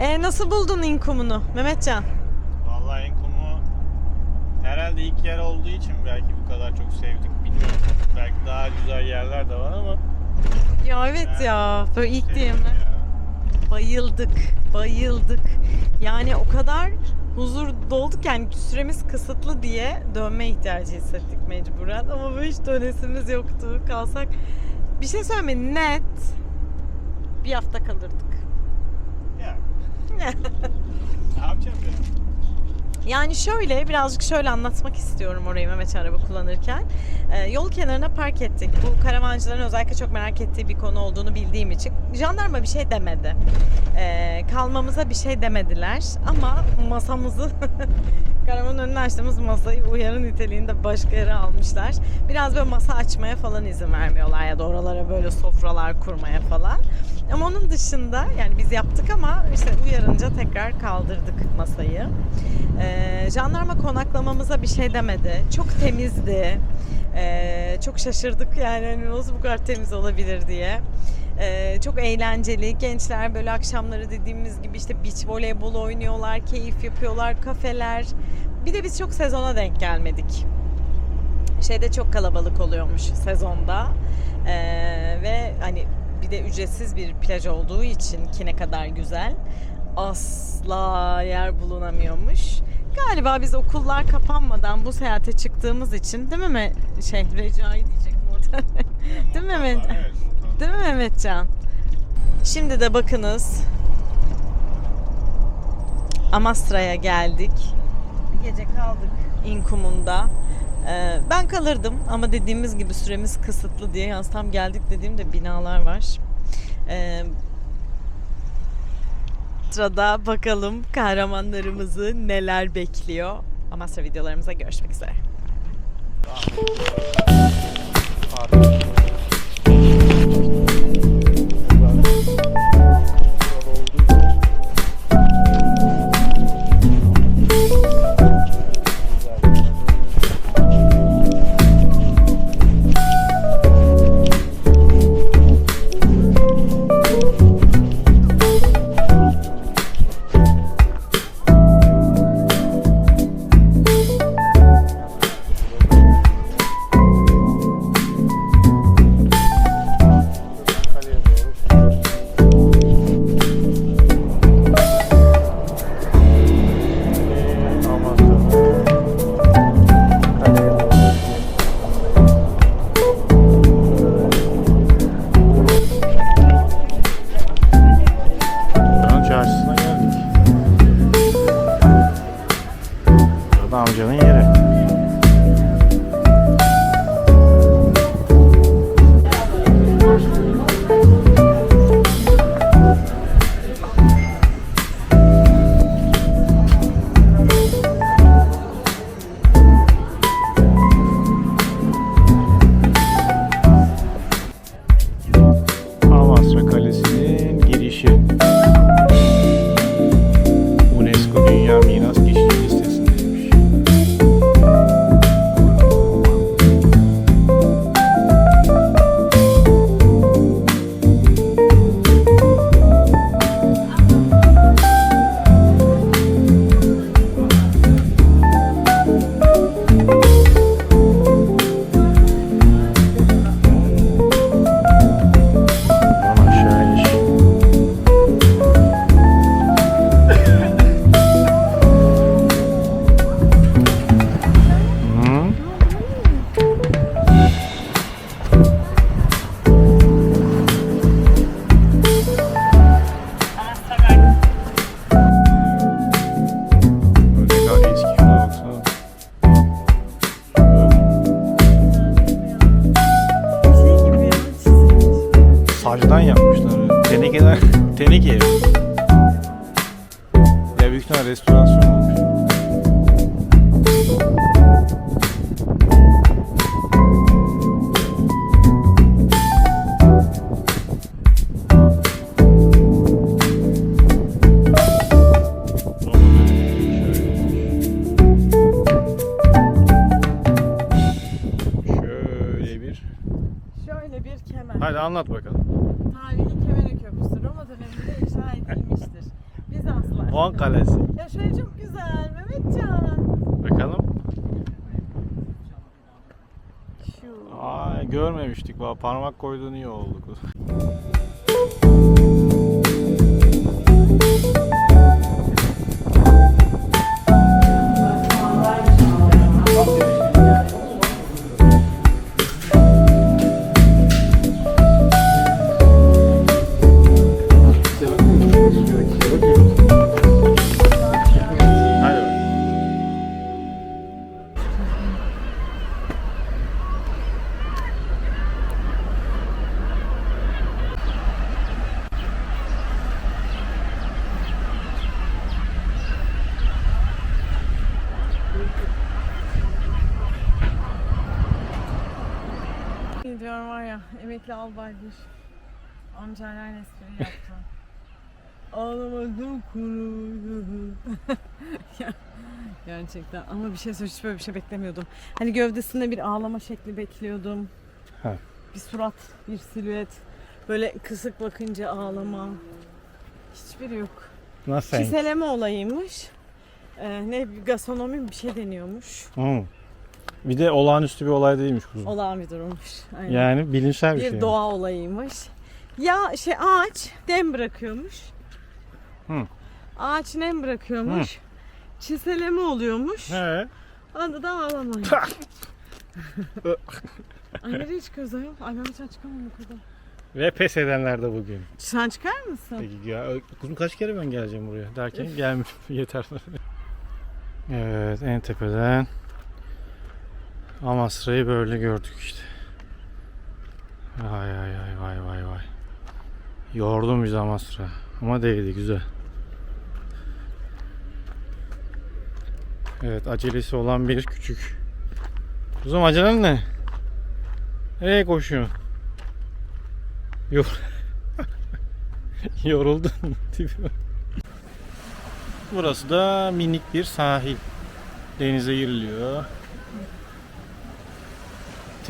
E, nasıl buldun inkumunu Mehmetcan? Vallahi Enkum'u herhalde ilk yer olduğu için belki bu kadar çok sevdik bilmiyorum. Belki daha güzel yerler de var ama Ya evet ya. Böyle ilk diye mi? Bayıldık. Bayıldık. Yani o kadar huzur dolduk yani süremiz kısıtlı diye dönme ihtiyacı hissettik mecburen. Ama böyle hiç dönesimiz yoktu. Kalsak bir şey söyleme net bir hafta kalırdık. Ya. ne yapacağım ya? Yani şöyle birazcık şöyle anlatmak istiyorum orayı Mehmet araba kullanırken. Ee, yol kenarına park ettik. Bu karavancıların özellikle çok merak ettiği bir konu olduğunu bildiğim için. Jandarma bir şey demedi. Ee, kalmamıza bir şey demediler. Ama masamızı karavanın önüne açtığımız masayı uyarı niteliğinde başka yere almışlar. Biraz böyle masa açmaya falan izin vermiyorlar ya da oralara böyle sofralar kurmaya falan. Ama onun dışında yani biz yaptık ama işte uyarınca tekrar kaldırdık masayı. Ee, jandarma konaklamamıza bir şey demedi. Çok temizdi. Ee, çok şaşırdık yani hani nasıl bu kadar temiz olabilir diye. Ee, çok eğlenceli. Gençler böyle akşamları dediğimiz gibi işte beach voleybol oynuyorlar, keyif yapıyorlar, kafeler. Bir de biz çok sezona denk gelmedik. Şeyde çok kalabalık oluyormuş sezonda. Ee, ve hani bir de ücretsiz bir plaj olduğu için ki ne kadar güzel asla yer bulunamıyormuş. Galiba biz okullar kapanmadan bu seyahate çıktığımız için değil mi şey Recai diyecek orada. değil mi Mehmet? Evet. Değil mi Mehmetcan? Şimdi de bakınız. Amasra'ya geldik. Bir gece kaldık İnkum'unda. Ee, ben kalırdım ama dediğimiz gibi süremiz kısıtlı diye yalnız tam geldik dediğimde binalar var. Ee, sırada bakalım kahramanlarımızı neler bekliyor. Amasra videolarımıza görüşmek üzere. Sacdan yapmışlar. Tenekeler, teneke. Ya büyük ihtimal restorasyon olmuş. Aa, görmemiştik. Parmak koyduğun iyi oldu. Ne diyorum var ya emekli albay bir amcayla espri yaptı. Ağlamadım kuru. Ya, Gerçekten ama bir şey söyleyeyim hiç böyle bir şey beklemiyordum. Hani gövdesinde bir ağlama şekli bekliyordum. Ha. Bir surat, bir silüet. Böyle kısık bakınca ağlama. Hiçbiri yok. Nasıl? Çiseleme olayıymış. Ee, ne gastronomi bir şey deniyormuş. Hı. Bir de olağanüstü bir olay değilmiş kuzum. Olağan bir durummuş. Aynen. Yani bilimsel bir, bir şey. doğa olayıymış. Ya şey ağaç dem bırakıyormuş. Hı. Ağaç nem bırakıyormuş. Çiseleme oluyormuş. He. Adı da ağlamayın. Ay nereye çıkıyoruz ayol? Ay ben mesela çıkamam bu kadar. Ve pes edenler de bugün. Sen çıkar mısın? Peki ya kuzum kaç kere ben geleceğim buraya derken gelmiş yeter. evet en tepeden Amasra'yı böyle gördük işte. Vay vay vay vay vay vay. Yordum biz Amasra. Ama değdi güzel. Evet acelesi olan bir küçük. Kuzum acelen ne? Nereye koşuyorsun? Yor. Yoruldun. Burası da minik bir sahil. Denize giriliyor.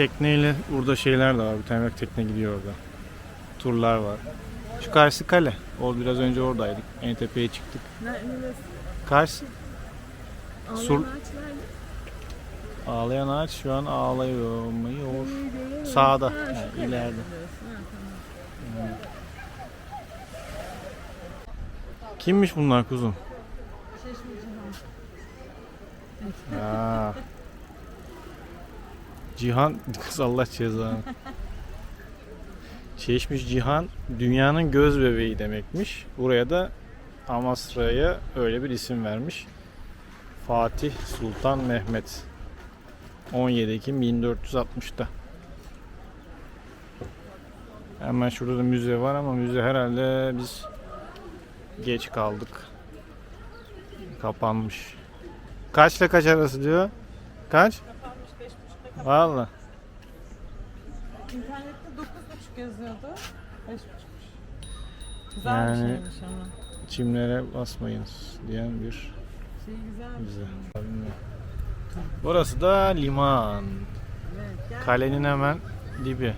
Tekneyle burada şeyler de var. Bir tane tekne gidiyor orada. Turlar var. Şu karşı kale. O biraz önce oradaydık. En tepeye çıktık. Neresi? Karşı Ağlayan Sur- ağaç nerede? ağlayan ağaç şu an ağlıyor. Mıyor. Sağda. Ha, Yani ileride. Kimmiş bunlar kuzum? Ya. Cihan kız Allah cezanı. Çeşmiş Cihan dünyanın göz bebeği demekmiş. Buraya da Amasra'ya öyle bir isim vermiş. Fatih Sultan Mehmet. 17 Ekim 1460'da. Hemen şurada da müze var ama müze herhalde biz geç kaldık. Kapanmış. Kaçla kaç arası diyor? Kaç? Valla. İnternette 9.5 yazıyordu. 5.5. Güzel Yani- bir şeymiş ama. Çimlere basmayınız diyen bir Şey güzel. bize. Burası da liman. Evet. Kalenin hemen dibi.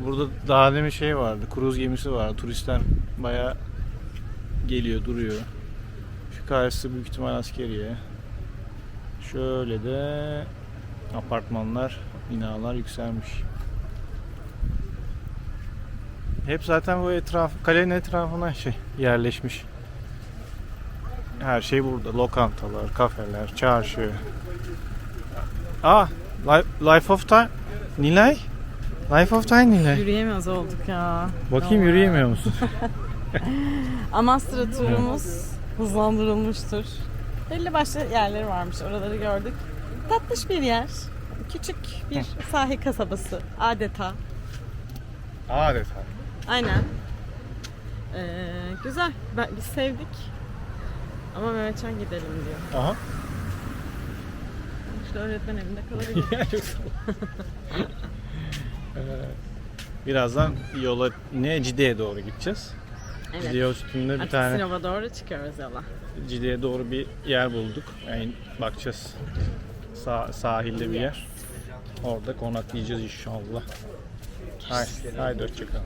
Burada daha demin şey vardı. Kruz gemisi vardı. Turistler baya geliyor, duruyor. Şu karşısı büyük ihtimal askeriye. Şöyle de apartmanlar, binalar yükselmiş. Hep zaten bu etraf, kalenin etrafına şey yerleşmiş. Her şey burada. Lokantalar, kafeler, çarşı. Aa, Life, Life of Time. Nilay? Life of Time Nilay. Yürüyemez olduk ya. Bakayım Vallahi. yürüyemiyor musun? Amasra turumuz hızlandırılmıştır. Belli başlı yerleri varmış. Oraları gördük. Tatlış bir yer. Küçük bir sahil kasabası adeta. Adeta. Aynen. Ee, güzel. Ben, biz sevdik. Ama Mehmetcan gidelim diyor. Aha. İşte öğretmen evinde kalabilir. Ee, Birazdan yola ne Cide'ye doğru gideceğiz. Evet. Cide üstünde bir Artık tane Sinop'a doğru çıkıyoruz yola. Cide'ye doğru bir yer bulduk. Yani bakacağız. Sah- sahilde bir yer. Orada konaklayacağız inşallah. Haydi, haydi hoşçakalın.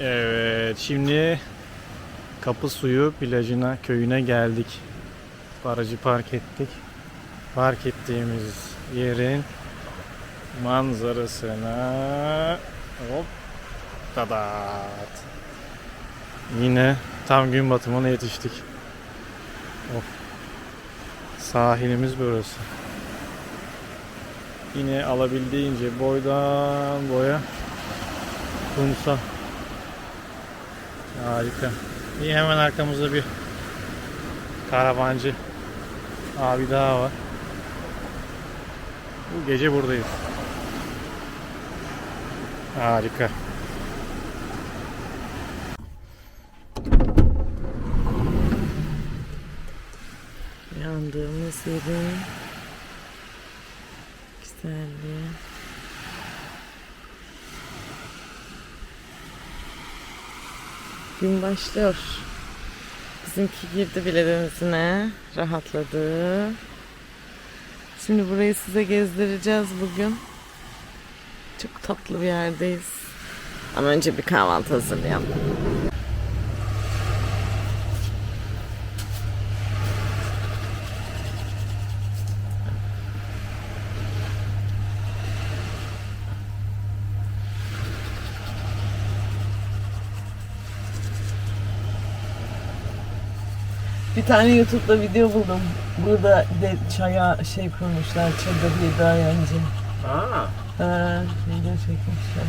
Evet, şimdi Kapı Suyu plajına, köyüne geldik. Aracı park ettik. Park ettiğimiz yerin manzarasına hop tadat. Yine tam gün batımına yetiştik. Of. Sahilimiz burası. Yine alabildiğince boydan boya kumsal. Harika. İyi hemen arkamızda bir karavancı abi daha var. Bu gece buradayız. Harika. Yandığımız yerin güzelliği. Gün başlıyor. Bizimki girdi bile denizine. Rahatladı. Şimdi burayı size gezdireceğiz bugün. Çok tatlı bir yerdeyiz. Ama önce bir kahvaltı hazırlayalım. Bir tane YouTube'da video buldum. Burada de çaya şey kurmuşlar. Çadır bir daha önce. Aa, Ha, video çekmişler.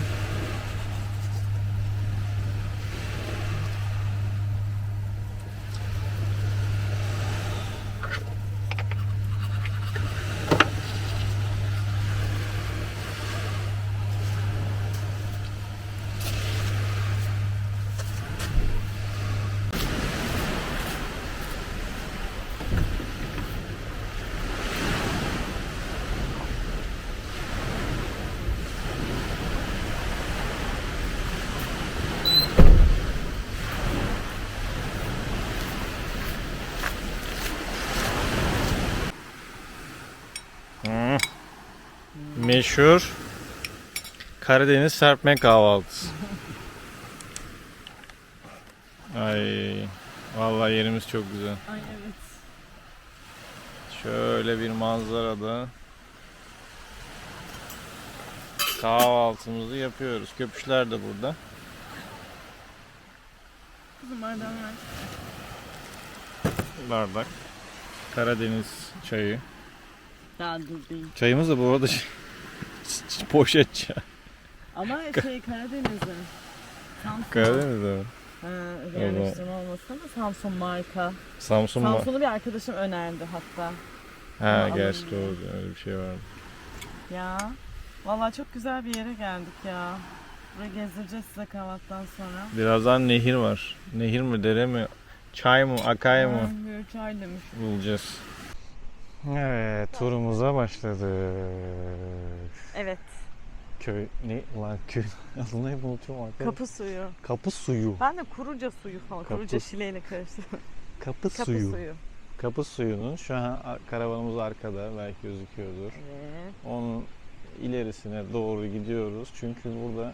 Hmm. Meşhur Karadeniz serpme kahvaltısı. Ay vallahi yerimiz çok güzel. Ay evet. Şöyle bir manzarada kahvaltımızı yapıyoruz. Köpüşler de burada. Kızım bardağı. Bardak. Karadeniz çayı. Daha dur değil. Çayımız da bu arada şey- poşet çay. Ama şey Karadeniz'de. Samsun. Karadeniz'de mi? Ha, öyle yerleştirme olmasın ama Samsun marka. Samsun mu? Samsun'u bir arkadaşım önerdi hatta. Ha Ama gerçi alınmıyor. doğru öyle bir şey var. Ya. Vallahi çok güzel bir yere geldik ya. Burayı gezdireceğiz size kahvaltıdan sonra. Birazdan nehir var. Nehir mi, dere mi, çay mı, akay mı Ha, böyle çay demiş. bulacağız. Evet, turumuza başladık. Evet. Köy, ne lan köy? Adını hep unutuyorum arkadaşlar. Kapı suyu. Kapı suyu. Ben de kuruca suyu falan. Kapı- Kuruca şileyle karıştırdım. Kapı, Kapı suyu. suyu. Kapı suyunun şu an ar- karavanımız arkada belki gözüküyordur. Evet. Onun ilerisine doğru gidiyoruz. Çünkü burada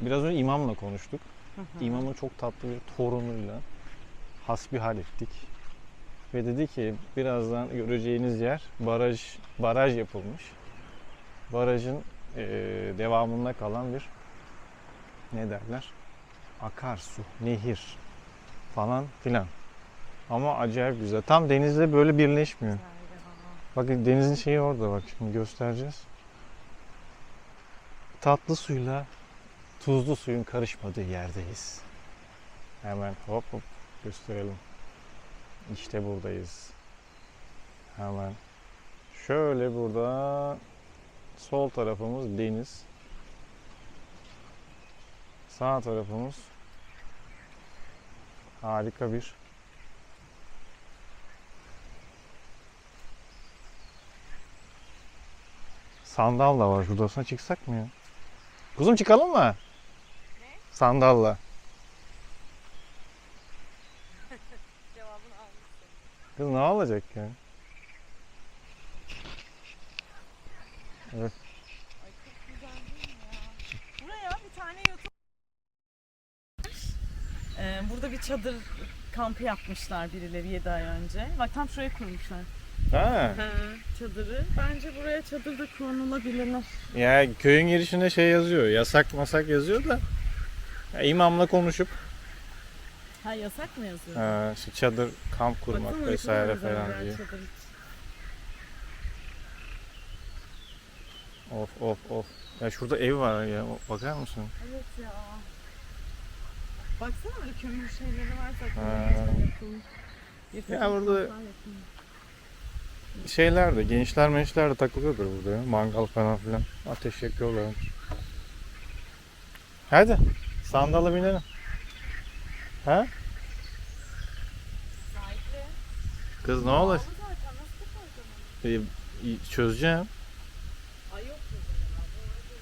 biraz önce imamla konuştuk. İmamın çok tatlı bir torunuyla hasbihal ettik. Ve dedi ki birazdan göreceğiniz yer baraj baraj yapılmış. Barajın eee, devamında kalan bir ne derler? Akarsu, nehir falan filan. Ama acayip güzel. Tam denizle böyle birleşmiyor. Bakın denizin şeyi orada bak şimdi göstereceğiz. Tatlı suyla tuzlu suyun karışmadığı yerdeyiz. Hemen hop hop gösterelim. İşte buradayız. Hemen şöyle burada Sol tarafımız deniz. Sağ tarafımız harika bir Sandalla var. Şuradasına çıksak mı ya? Kuzum çıkalım mı? Ne? Sandalla. Kız ne olacak ya? Buraya bir tane YouTube Ee, burada bir çadır kampı yapmışlar birileri 7 ay önce. Bak tam şuraya kurmuşlar. Ha. Çadırı. Bence buraya çadır da kurulabilir. Ya köyün girişinde şey yazıyor. Yasak masak yazıyor da. Ya, imamla konuşup Ha yasak mı yazıyor? ha, işte çadır kamp kurmak Baksana vesaire falan diyor. çadır Of of of. Ya şurada ev var ya. Bakar mısın? Evet ya. Baksana öyle kömür şeyleri var zaten. Ha. Ya burada-. Şeyler de gençler mençler de takılıyordur burada ya. Mangal falan filan. Ateş yakıyorlar. Hadi. Sandala binelim. Ha? Kız ne olur? Ee, çözeceğim.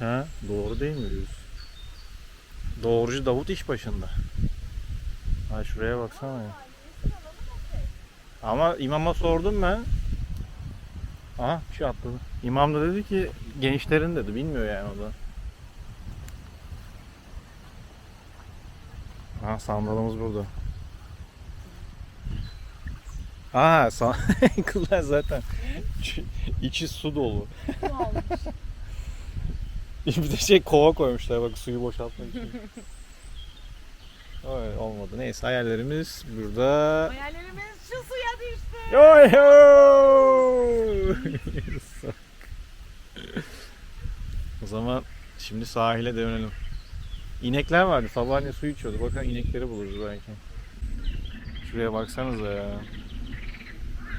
Ha? Doğru değil mi diyorsun? Doğrucu Davut iş başında. Ha şuraya baksana ya. Ama imama sordum ben. Aha bir şey atladı. İmam da dedi ki gençlerin dedi. Bilmiyor yani o da. Ha sandalımız burada. Aa san kızlar zaten içi- içi su dolu. Bir de şey kova koymuşlar bak suyu boşaltmak için. Öyle olmadı. Neyse hayallerimiz burada. Hayallerimiz şu suya düştü. Yo yo! o zaman şimdi sahile dönelim. İnekler vardı. Sabahleyin su içiyordu. Bakın inekleri buluruz belki. Şuraya baksanıza ya.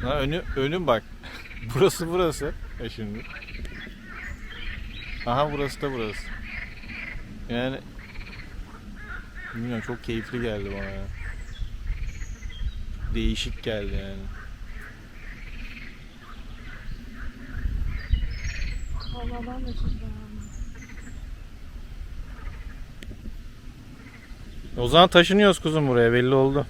Lan önü, önüm bak. burası burası. E şimdi. Aha burası da burası. Yani bilmiyorum çok keyifli geldi bana ya. Değişik geldi yani. Vallahi ben de çok beğendim. O zaman taşınıyoruz kuzum buraya belli oldu.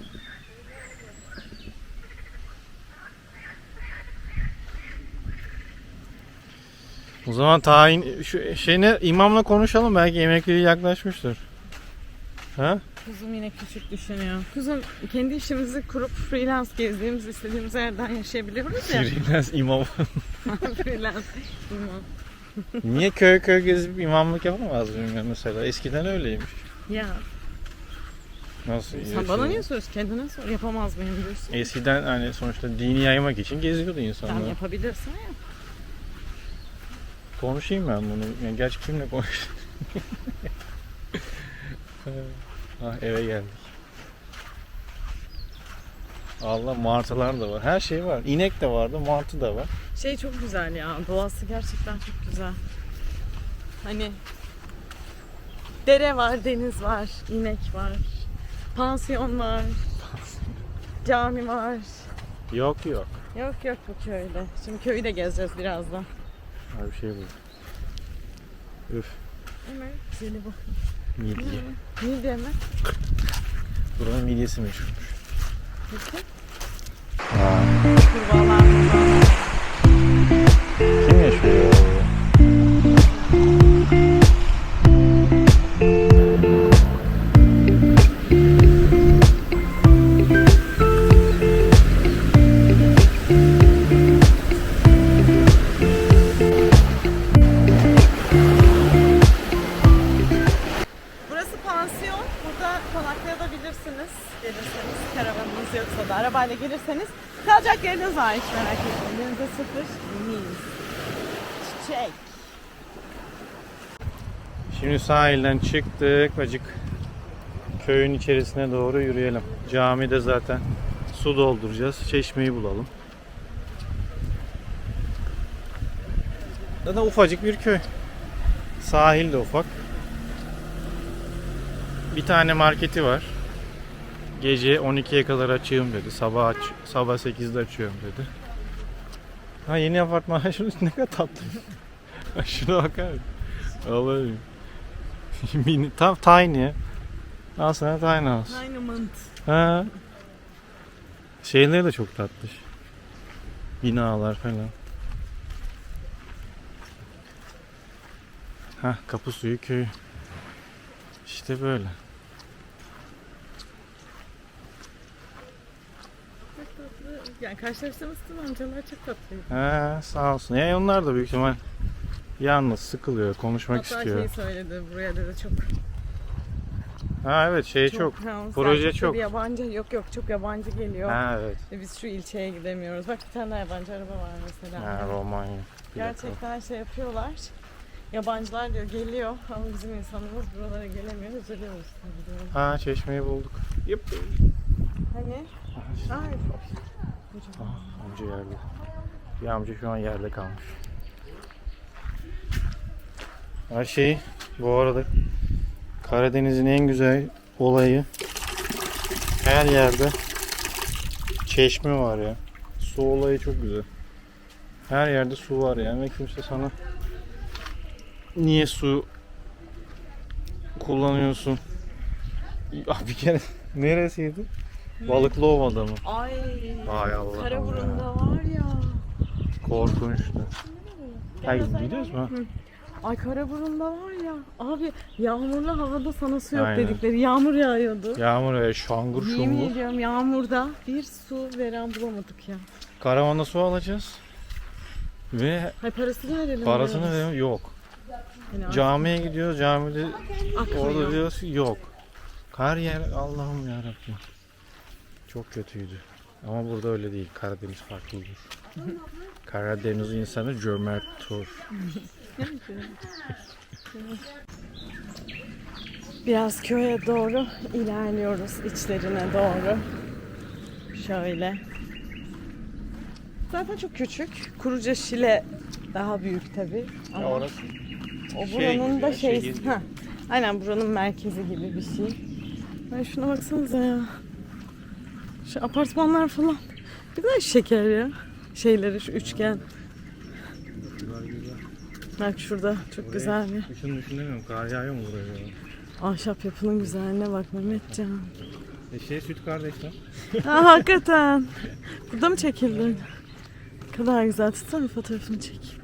O zaman tayin şu şeyine imamla konuşalım belki emekliliği yaklaşmıştır. Ha? Kuzum yine küçük düşünüyor. Kuzum kendi işimizi kurup freelance gezdiğimiz istediğimiz yerden yaşayabiliyoruz ya. Freelance imam. freelance. İmam. Niye köy köy gezip imamlık yapamaz mıyım ya mesela? Eskiden öyleymiş. Ya Nasıl? sen bana niye soruyorsun? Kendine sor. Yapamaz mıyım diyorsun. Eskiden hani sonuçta dini yaymak için geziyordu insanlar. Sen yapabilirsin ya. Konuşayım ben bunu. Yani gerçi kimle konuş? ah eve geldik. Allah martılar da var. Her şey var. İnek de vardı, martı da var. Şey çok güzel ya. Doğası gerçekten çok güzel. Hani dere var, deniz var, inek var, pansiyon var, cami var. Yok yok. Yok yok bu köyde. Şimdi köyü de gezeceğiz birazdan. Bir şey bu. Üf. Hemen seni bak. Midye. Ne deme? Buranın midyesi meşhurmuş. Kurbağalar, kurbağalar. Yeriniz var hiç merak etmeyin. Denize sıfır. Mis. Çiçek. Şimdi sahilden çıktık. Acık köyün içerisine doğru yürüyelim. Camide zaten su dolduracağız. Çeşmeyi bulalım. Zaten ufacık bir köy. Sahil de ufak. Bir tane marketi var. Gece 12'ye kadar açığım dedi. Sabah aç, sabah 8'de açıyorum dedi. Ha yeni apartman şurası ne kadar tatlı. Şuna bakar mısın? Allah'ım. Mini, tam tiny. Al sana tiny house. Diamond. Ha. Şeyleri de çok tatlış. Binalar falan. Ha kapı suyu köyü. İşte böyle. Çok tatlı. Yani karşılaştığımız tüm amcalar çok tatlıydı. Ha sağ olsun. Ya onlar da büyük ihtimal yalnız sıkılıyor, konuşmak Hatta istiyor. şeyi söyledi buraya dedi çok Ha evet şey çok. ha, proje çok. Yabancı yok yok çok yabancı geliyor. Ha evet. Ve biz şu ilçeye gidemiyoruz. Bak bir tane daha yabancı araba var mesela. Ha Romanya. Bir dakika. Gerçekten şey yapıyorlar. Yabancılar diyor geliyor ama bizim insanımız buralara gelemiyor. Üzülüyoruz tabii. Ha çeşmeyi bulduk. Yıp. Hani? Ay. Ah, amca yerde. Bir amca şu an yerde kalmış. Her şey bu arada Karadeniz'in en güzel olayı her yerde çeşme var ya. Su olayı çok güzel. Her yerde su var yani ve kimse sana niye su kullanıyorsun? Ya bir kere neresiydi? Balıklı Ova'da mı? Ay. Ay Allah'ım Karaburun'da var ya. Korkunçtu. Ay gidiyoruz mu? Ay Karaburun'da var ya. Abi yağmurlu havada sana su yok Aynen. dedikleri. Yağmur yağıyordu. Yağmur ve şangur Yemin şungur. ediyorum yağmurda bir su veren bulamadık ya. Karavanda su alacağız. Ve Hay parasını verelim. parasını diyoruz. veriyor yok. Yani Camiye gidiyoruz. Camide akmıyor. orada diyoruz ki yok. Her yer Allah'ım yarabbim. Çok kötüydü. Ama burada öyle değil. Karadeniz farklıdır. Karadeniz insanı cömerttir. Biraz köye doğru ilerliyoruz içlerine doğru. Şöyle. Zaten çok küçük. Kuruca Şile daha büyük tabi. Ama orası o şey buranın gibi da ya, şey, ha, aynen buranın merkezi gibi bir şey. Ay şuna baksanıza ya. Şu apartmanlar falan. Güzel şeker ya. Şeyleri şu üçgen. Bak şurada çok güzel bir Kışın düşünemiyorum. Kar yağıyor mu buraya? ahşap yapının güzelliğine bak Mehmetcan. E şey süt kardeşler. Ha hakikaten. Burada mı çekildin? Ne kadar güzel. Tutsana bir fotoğrafını çek.